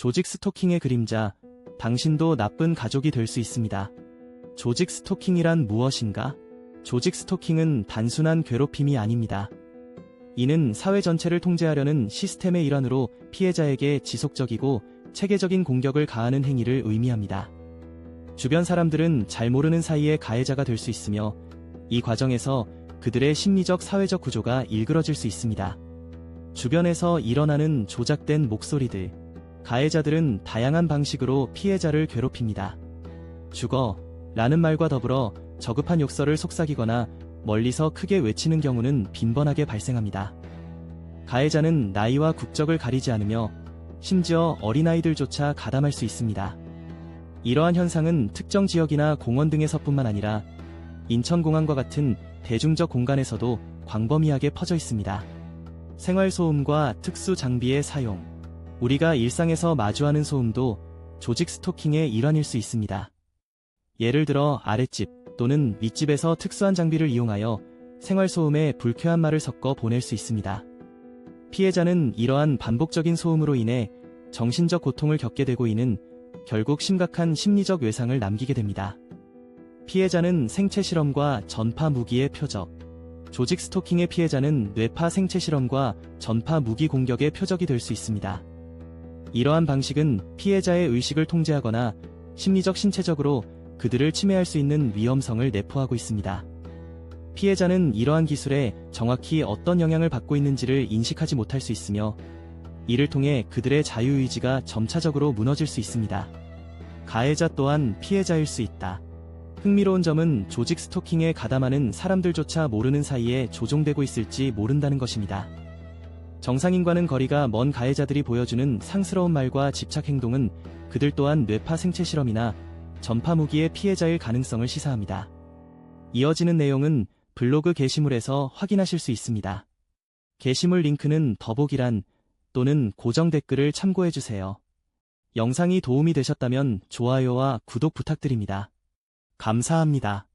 조직 스토킹의 그림자, 당신도 나쁜 가족이 될 수 있습니다. 조직 스토킹이란 무엇인가? 조직 스토킹은 단순한 괴롭힘이 아닙니다. 이는 사회 전체를 통제하려는 시스템의 일환으로 피해자에게 지속적이고 체계적인 공격을 가하는 행위를 의미합니다. 주변 사람들은 잘 모르는 사이에 가해자가 될 수 있으며 이 과정에서 그들의 심리적 사회적 구조가 일그러질 수 있습니다. 주변에서 일어나는 조작된 목소리들. 가해자들은 다양한 방식으로 피해자를 괴롭힙니다. 죽어 라는 말과 더불어 저급한 욕설을 속삭이거나 멀리서 크게 외치는 경우는 빈번하게 발생합니다. 가해자는 나이와 국적을 가리지 않으며 심지어 어린아이들조차 가담할 수 있습니다. 이러한 현상은 특정 지역이나 공원 등에서뿐만 아니라 인천공항과 같은 대중적 공간에서도 광범위하게 퍼져 있습니다. 생활소음과 특수 장비의 사용. 우리가 일상에서 마주하는 소음도 조직 스토킹의 일환일 수 있습니다. 예를 들어 아랫집 또는 윗집에서 특수한 장비를 이용하여 생활소음에 불쾌한 말을 섞어 보낼 수 있습니다. 피해자는 이러한 반복적인 소음으로 인해 정신적 고통을 겪게 되고 이는 결국 심각한 심리적 외상을 남기게 됩니다. 피해자는 생체 실험과 전파 무기의 표적. 조직 스토킹의 피해자는 뇌파 생체 실험과 전파 무기 공격의 표적이 될 수 있습니다. 이러한 방식은 피해자의 의식을 통제하거나 심리적 신체적으로 그들을 침해할 수 있는 위험성을 내포하고 있습니다. 피해자는 이러한 기술에 정확히 어떤 영향을 받고 있는지를 인식하지 못할 수 있으며 이를 통해 그들의 자유의지가 점차적으로 무너질 수 있습니다. 가해자 또한 피해자일 수 있다. 흥미로운 점은 조직 스토킹에 가담하는 사람들조차 모르는 사이에 조종되고 있을지 모른다는 것입니다. 정상인과는 거리가 먼 가해자들이 보여주는 상스러운 말과 집착 행동은 그들 또한 뇌파 생체 실험이나 전파 무기의 피해자일 가능성을 시사합니다. 이어지는 내용은 블로그 게시물에서 확인하실 수 있습니다. 게시물 링크는 더보기란 또는 고정 댓글을 참고해주세요. 영상이 도움이 되셨다면 좋아요와 구독 부탁드립니다. 감사합니다.